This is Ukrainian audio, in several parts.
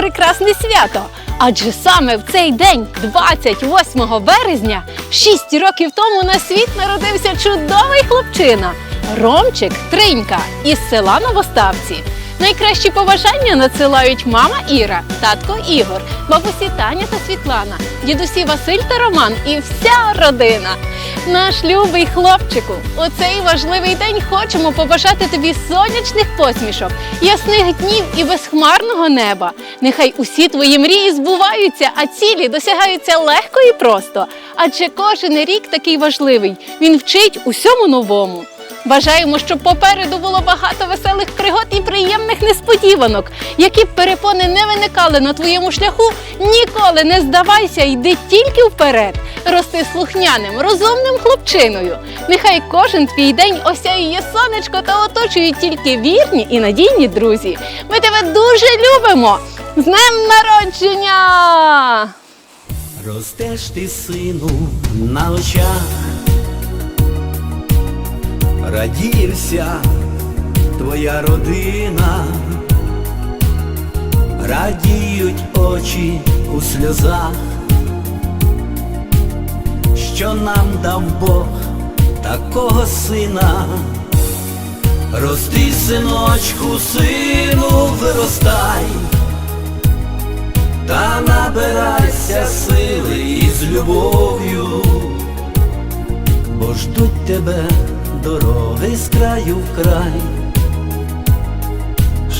прекрасне свято. Адже саме в цей день, 28 березня, 6 років тому на світ народився чудовий хлопчина Ромчик Тринька із села Новоставці. Найкращі побажання надсилають мама Іра, татко Ігор, бабусі Таня та Світлана, дідусі Василь та Роман і вся родина. Наш любий хлопчику, у цей важливий день хочемо побажати тобі сонячних посмішок, ясних днів і безхмарного неба. Нехай усі твої мрії збуваються, а цілі досягаються легко і просто. Адже кожен рік такий важливий, він вчить усьому новому. Бажаємо, щоб попереду було багато веселих пригод і приємних несподіванок. Які б перепони не виникали на твоєму шляху, ніколи не здавайся, йди тільки вперед. Рости слухняним, розумним хлопчиною. Нехай кожен твій день осяює сонечко та оточують тільки вірні і надійні друзі. Ми тебе дуже любимо! З днем народження! Ростеш ти, сину, на очах, радіє твоя родина, радіють очі у сльозах, що нам дав Бог такого сина. Рости, синочку, сину, виростай та набирайся сили із любов'ю, бо ждуть тебе дороги з краю в край,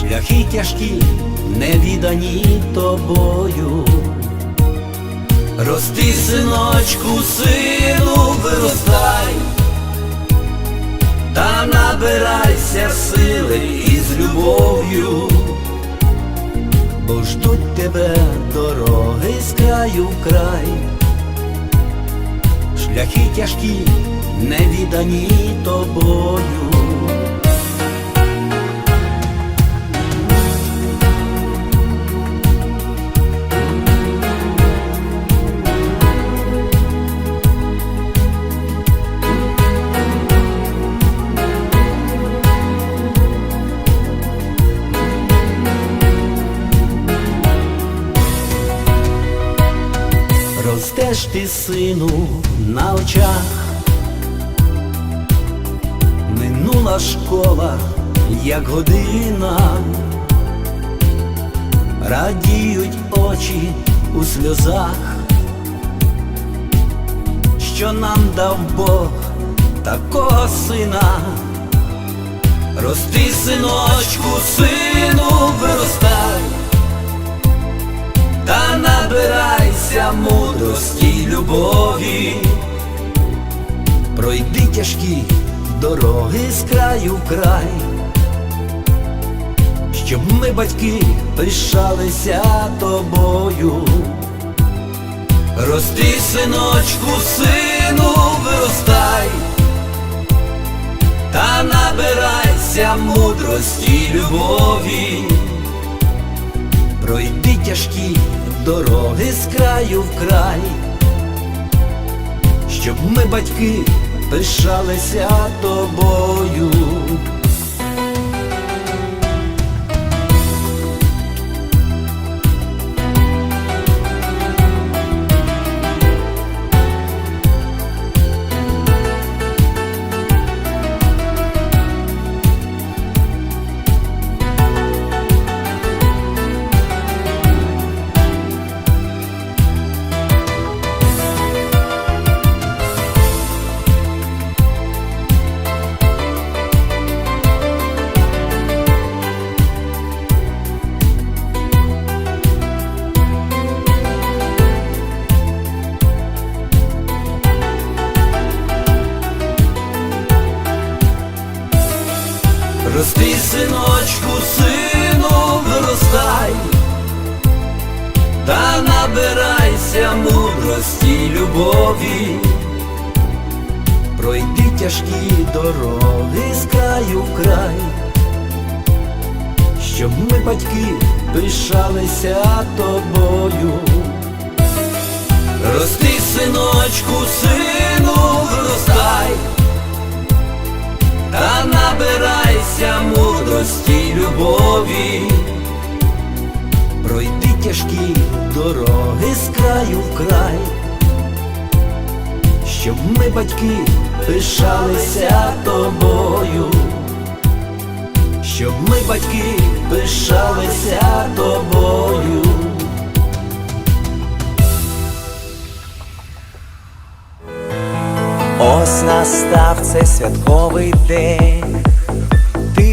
шляхи тяжкі, невідані тобою. Рости, синочку, сину, виростай, та набирайся сили із любов'ю. Бо ждуть тебе дороги з краю в край, шляхи тяжкі, невідані тобою. Ростеш ти, сину, на очах, минула школа, як година, радіють очі у сльозах, що нам дав Бог такого сина, рости, синочку, сину, виростай. Та набирайся мудрості любові, пройди тяжкі дороги з краю в край, щоб ми, батьки, пишалися тобою. Рости, синочку, сину, виростай, та набирайся мудрості любові пройди тяжкі дороги з краю в край, щоб ми, батьки, пишалися тобою. Рости, синочку, сину, виростай, та набирайся мудрості любові, пройди тяжкі дороги з краю в край, щоб ми, батьки, пишалися тобою. Рости, синочку, сину, виростай, та набирайся мудрості й любові, пройди тяжкі дороги з краю в край, щоб ми, батьки, пишалися тобою, щоб ми, батьки, пишалися тобою. Ось настав цей святковий день,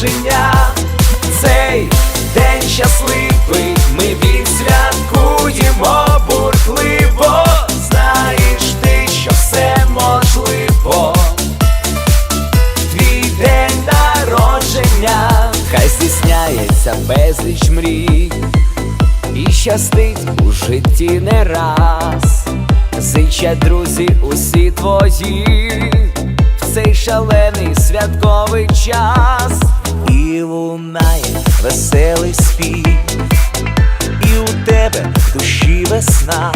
народження, цей день щасливий, ми відсвяткуємо бурхливо. Знаєш ти, що все можливо. Твій день народження, хай здійсняється безліч мрій, і щастить у житті не раз. Зичать друзі усі твої, цей шалений святковий час, веселий спів, і у тебе в душі весна,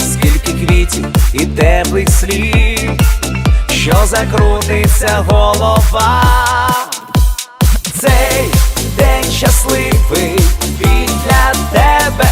скільки квітів і теплих слів. Що закрутиться голова. Цей день щасливий, він для тебе